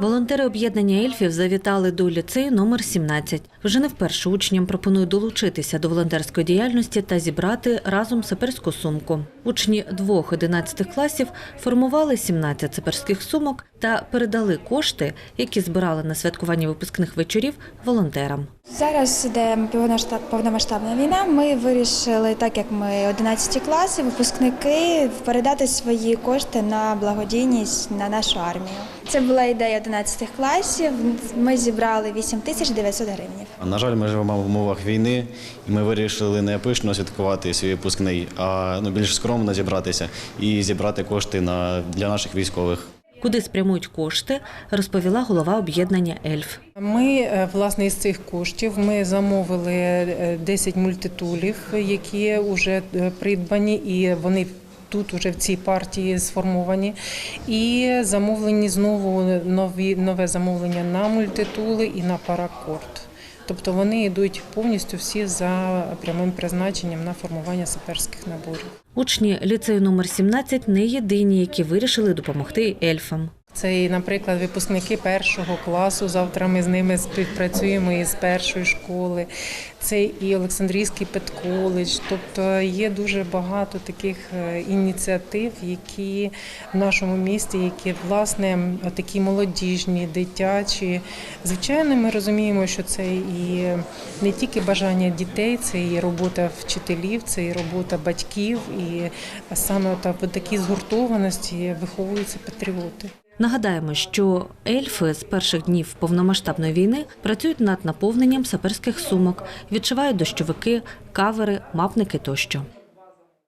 Волонтери об'єднання ельфів завітали до ліцею номер 17. Вже не вперше учням пропонують долучитися до волонтерської діяльності та зібрати разом саперську сумку. Учні двох 11 класів формували 17 саперських сумок та передали кошти, які збирали на святкуванні випускних вечорів волонтерам. Зараз іде повномасштабна війна. Ми вирішили, так як ми 11 класи, випускники, передати свої кошти на благодійність на нашу армію. Це була ідея 11 класів. Ми зібрали 8 тисяч 900 гривень. На жаль, ми живемо в умовах війни, і ми вирішили не пишно святкувати свій випускний, а ну, більш скромно зібратися і зібрати кошти на, для наших військових. Куди спрямують кошти, розповіла голова об'єднання Ельф. Ми е, власне із цих коштів ми замовили е, 10 мультитулів, які вже е, придбані, і вони тут вже в цій партії сформовані. І замовлені знову нові нове замовлення на мультитули і на паракорд. Тобто вони йдуть повністю всі за прямим призначенням на формування саперських наборів. Учні ліцею номер 17 не єдині, які вирішили допомогти ельфам. Це, наприклад, випускники першого класу. Завтра ми з ними співпрацюємо із першої школи. Це і Олександрійський педколедж. Тобто є дуже багато таких е, ініціатив, які в нашому місті, які власне такі молодіжні, дитячі. Звичайно, ми розуміємо, що це і не тільки бажання дітей, це і робота вчителів, це і робота батьків, і саме та в такій згуртованості виховуються патріоти. Нагадаємо, що ельфи з перших днів повномасштабної війни працюють над наповненням саперських сумок, відшивають дощовики, кавери, мапники тощо.